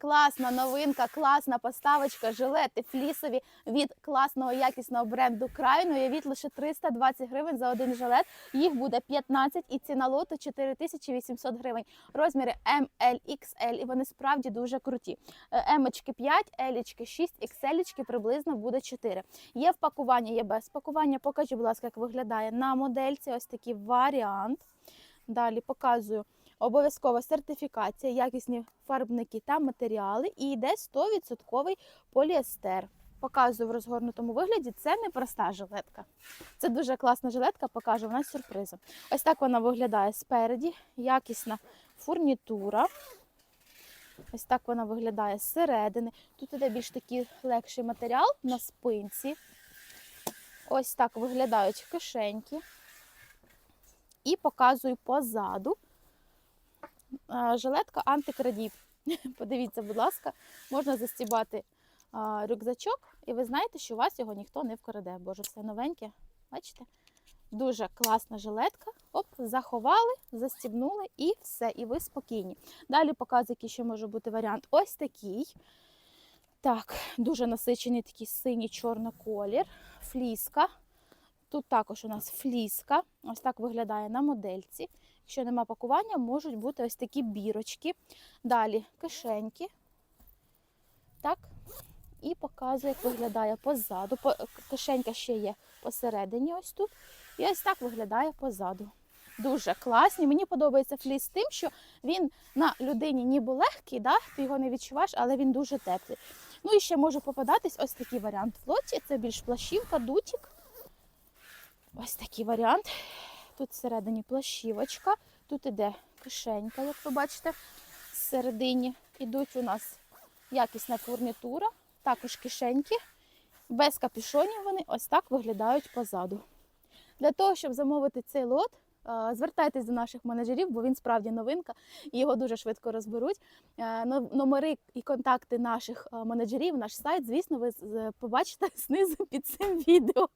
Класна новинка, класна поставочка, жилети флісові від класного якісного бренду Крайно. Уявіть лише 320 гривень за один жилет. Їх буде 15 і ціна лоту 4800 гривень. Розміри XL і вони справді дуже круті. Емочки 5, елічки 6, XL приблизно буде 4. Є в пакуванні, є без пакування. Покажу, будь ласка, як виглядає на модельці. Ось такий варіант. Далі показую. Обов'язкова сертифікація, якісні фарбники та матеріали і йде 100% поліестер. Показую в розгорнутому вигляді. Це не проста жилетка. Це дуже класна жилетка, покажу вона сюрпризом. Ось так вона виглядає спереді, якісна фурнітура. Ось так вона виглядає зсередини. Тут іде більш такий легший матеріал на спинці. Ось так виглядають кишеньки. І показую позаду. Жилетка антикрадів. Подивіться, будь ласка, можна застібати рюкзачок, і ви знаєте, що у вас його ніхто не вкраде. Боже, все новеньке. Бачите? Дуже класна жилетка. Оп, заховали, застібнули і все, і ви спокійні. Далі показую, який ще може бути варіант. Ось такий. Так, дуже насичений такий синій чорний колір. Фліска. Тут також у нас фліска. Ось так виглядає на модельці. Якщо нема пакування, можуть бути ось такі бірочки. Далі кишеньки. Так. І показую, як виглядає позаду. Кишенька ще є посередині, ось тут. І ось так виглядає позаду. Дуже класні. Мені подобається фліс тим, що він на людині ніби легкий, да? ти його не відчуваєш, але він дуже теплий. Ну і ще може попадатись ось такий варіант в лоті. Це більш плащівка, дутік. Ось такий варіант. Тут всередині плащівочка, тут іде кишенька, як ви бачите. Всередині ідуть у нас якісна фурнітура, також кишеньки. Без капюшонів вони ось так виглядають позаду. Для того, щоб замовити цей лот, звертайтесь до наших менеджерів, бо він справді новинка і його дуже швидко розберуть. Номери і контакти наших менеджерів, наш сайт, звісно, ви побачите знизу під цим відео.